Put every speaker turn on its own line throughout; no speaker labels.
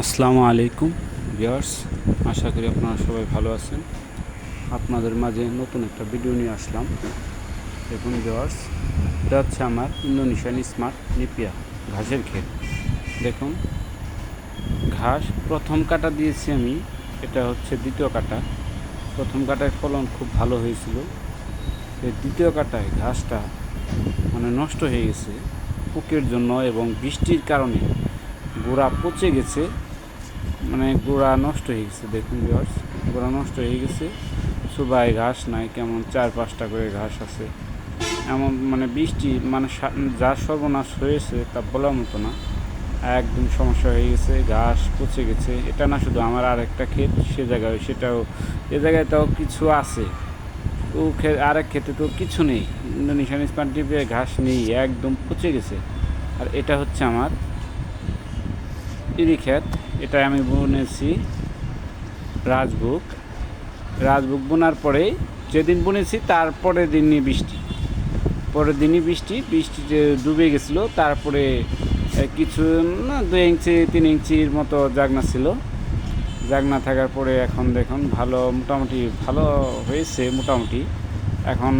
আসসালামু আলাইকুম ভিউয়ার্স, আশা করি আপনারা সবাই ভালো আছেন। আপনাদের মাঝে নতুন একটা ভিডিও নিয়ে আসলাম। দেখুন ভিউয়ার্স, এটা হচ্ছে আমার ইন্দোনেশিয়ান স্মার্ট নিপিয়া ঘাসের ক্ষেত। দেখুন, ঘাস প্রথম কাটা দিয়েছি আমি, এটা হচ্ছে দ্বিতীয় কাটা। প্রথম কাটায় ফলন খুব ভালো হয়েছিল। এই দ্বিতীয় কাটায় ঘাসটা মানে নষ্ট হয়ে গেছে, পোকের জন্য এবং বৃষ্টির কারণে গোড়া পচে গেছে। মানে গোড়া নষ্ট হয়ে গেছে, দেখুন ভিউয়ার্স গোড়া নষ্ট হয়ে গেছে। সুবাই ঘাস নাই, কেমন চার পাঁচটা করে ঘাস আছে। এমন মানে বৃষ্টি মানে যা সর্বনাশ হয়েছে তা বলার মতো না। একদম সমস্যা হয়ে গেছে, ঘাস পচে গেছে। এটা না শুধু আমার আর একটা ক্ষেত, সে জায়গায়, সেটাও, এ জায়গায় তাও কিছু আছে। ও ক্ষে- আরেক ক্ষেতে তো কিছু নেই। ইন্দোনেশিয়ান স্মার্ট টিপে ঘাস নেই, একদম পচে গেছে। আর এটা হচ্ছে আমার ইরি ক্ষেত এটা আমি বুনেছি, রাজভোগ। রাজভোগ বোনার পরে যেদিন বুনেছি তারপরের দিনই বৃষ্টি। পরের দিনই বৃষ্টি বৃষ্টি যে ডুবে গেছিল, তারপরে কিছু, না দু ইঞ্চি, তিন ইঞ্চির মতো জাগনা ছিল। জাগনা থাকার পরে এখন দেখুন, ভালো, মোটামুটি ভালো হয়েছে, মোটামুটি। এখন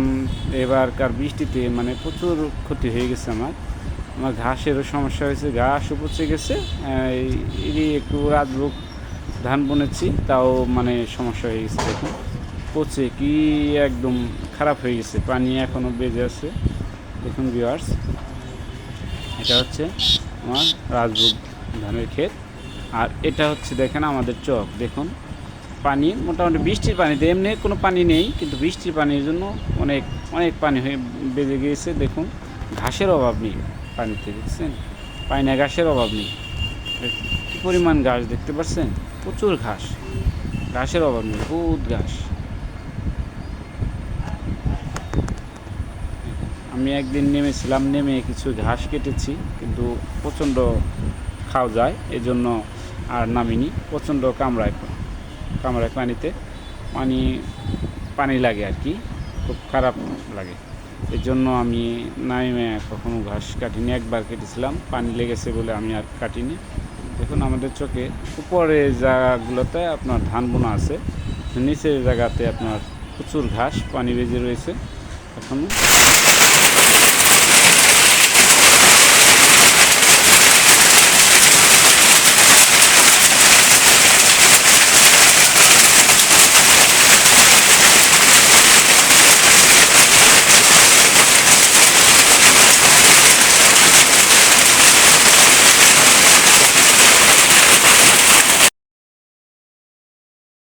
এবারকার বৃষ্টিতে মানে প্রচুর ক্ষতি হয়ে গেছে আমার। আমার ঘাসেরও সমস্যা হয়েছে, ঘাস উপচে গেছে। এই একটু রাজভোগ ধান বুনেছি, তাও মানে সমস্যা হয়ে গেছে দেখুন। পচে কি একদম খারাপ হয়ে গেছে, পানি এখনও বেজে আছে। দেখুন ভিওয়ার্স এটা হচ্ছে আমার রাজভোগ ধানের ক্ষেত। আর এটা হচ্ছে দেখেন আমাদের চক, দেখুন। পানি, মোটামুটি বৃষ্টির পানিতে এমনি কোনো পানি নেই, কিন্তু বৃষ্টির পানির জন্য অনেক অনেক পানি হয়ে বেজে গিয়েছে, দেখুন। ঘাসের অভাব নেই। পানিতে দেখছেন পায়না ঘাসের অভাব নেই। কি পরিমাণ ঘাস দেখতে পাচ্ছেন? প্রচুর ঘাস। ঘাসের অভাব নেই, বহুত ঘাস। আমি একদিন নেমেছিলাম, নেমে কিছু ঘাস কেটেছি, কিন্তু প্রচণ্ড খাওয়া যায়, এজন্য আর নামিনি। প্রচণ্ড কামড়ায় কামড়ায় পানিতে। পানি পানি লাগে আর কি, খুব খারাপ লাগে। এর জন্য আমি নামে কখনো ঘাস কাটিনি, একবার কেটেছিলাম, পানি লেগেছে বলে আমি আর কাটিনি। দেখুন আমাদের চোখে উপরে জায়গাগুলোতে আপনার ধান বোনা আছে, নিচের জায়গাতে আপনার প্রচুর ঘাস, পানি বেজে রয়েছে এখনও